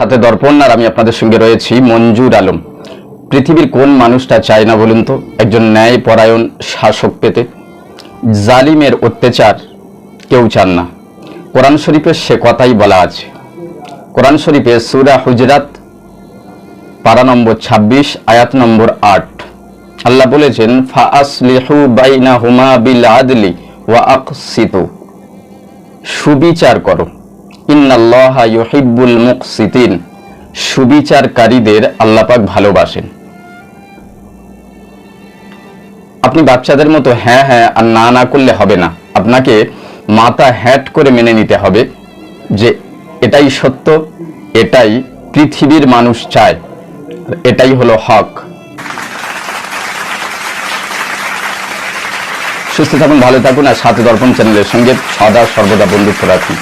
সাথে দর্পণ, আর আমি আপনাদের সঙ্গে রয়েছি মঞ্জুর আলম। পৃথিবীর কোন মানুষটা চায় না বলুন তো? একজন ন্যায় পরায়ণ শাসক পেতে। জালিমের অত্যাচার কেউ চান না। কোরআন শরীফের সে কথাই বলা আছে। কোরআন শরীফে সুরা হুজরাত, পারা নম্বর ২৬ আয়াত নম্বর আট। আল্লাহ বলেছেন ফা বাইনা হুমা বিল আদলি ওয়া সুবিচার করো। ইউহিব্বুল মুকসিতিন। সুবিচারকারীদের আল্লাপাক ভালোবাসেন। আপনি বাচ্চাদের মতো হ্যাঁ হ্যাঁ আর না না করলে হবে না। আপনাকে মাথা হ্যাট করে মেনে নিতে হবে যে এটাই সত্য, এটাই পৃথিবীর মানুষ চায়। এটাই হলো হক। সুস্থ থাকুন, ভালো থাকুন আর সাথে দর্পণ চ্যানেলের সঙ্গে সদা সর্বদা বন্ধুত্ব রাখুন।